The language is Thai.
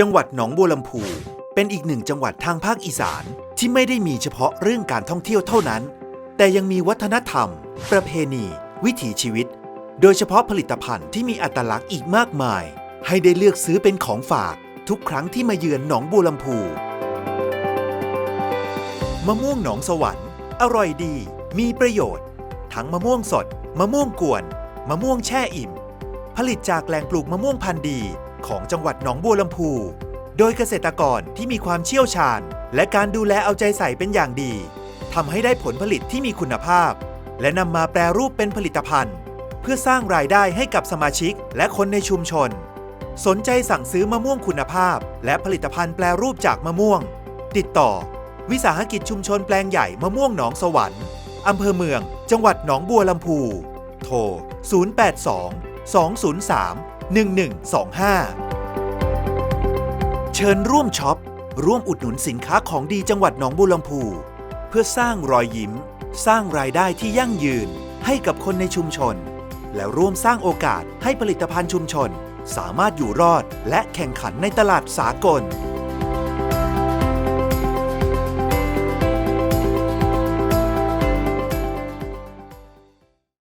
จังหวัดหนองบัวลำพูเป็นอีกหนึ่งจังหวัดทางภาคอีสานที่ไม่ได้มีเฉพาะเรื่องการท่องเที่ยวเท่านั้น แต่ยังมีวัฒนธรรม ประเพณี วิถีชีวิต โดยเฉพาะผลิตภัณฑ์ที่มีอัตลักษณ์อีกมากมาย ให้ได้เลือกซื้อเป็นของฝาก ทุกครั้งที่มาเยือนหนองบัวลำพูมะม่วงหนองสวรรค์ อร่อยดี มีประโยชน์ ทั้งมะม่วงสด มะม่วงกวน มะม่วงแช่อิ่ม ผลิตจากแหล่งปลูกมะม่วงพันธุ์ดี ของจังหวัดหนองบัวลำพู โดยเกษตรกรที่มีความเชี่ยวชาญ และการดูแลเอาใจใส่เป็นอย่างดีทำให้ได้ผลผลิตที่มีคุณภาพ และนำมาแปรรูปเป็นผลิตภัณฑ์ เพื่อสร้างรายได้ให้กับสมาชิกและคนในชุมชน สนใจสั่งซื้อมะม่วงคุณภาพ และผลิตภัณฑ์แปรรูปจากมะม่วง ติดต่อ วิสาหกิจชุมชนแปลงใหญ่มะม่วงหนองสวรรค์อำเภอเมือง จังหวัดหนองบัวลำพู โทร 082 203 1125 เชิญร่วมช็อป ร่วมอุดหนุนสินค้าของดีจังหวัดหนองบัวลำพู เพื่อสร้างรอยยิ้ม สร้างรายได้ที่ยั่งยืนให้กับคนในชุมชน และร่วมสร้างโอกาสให้ผลิตภัณฑ์ชุมชน สามารถอยู่รอดและแข่งขันในตลาดสากล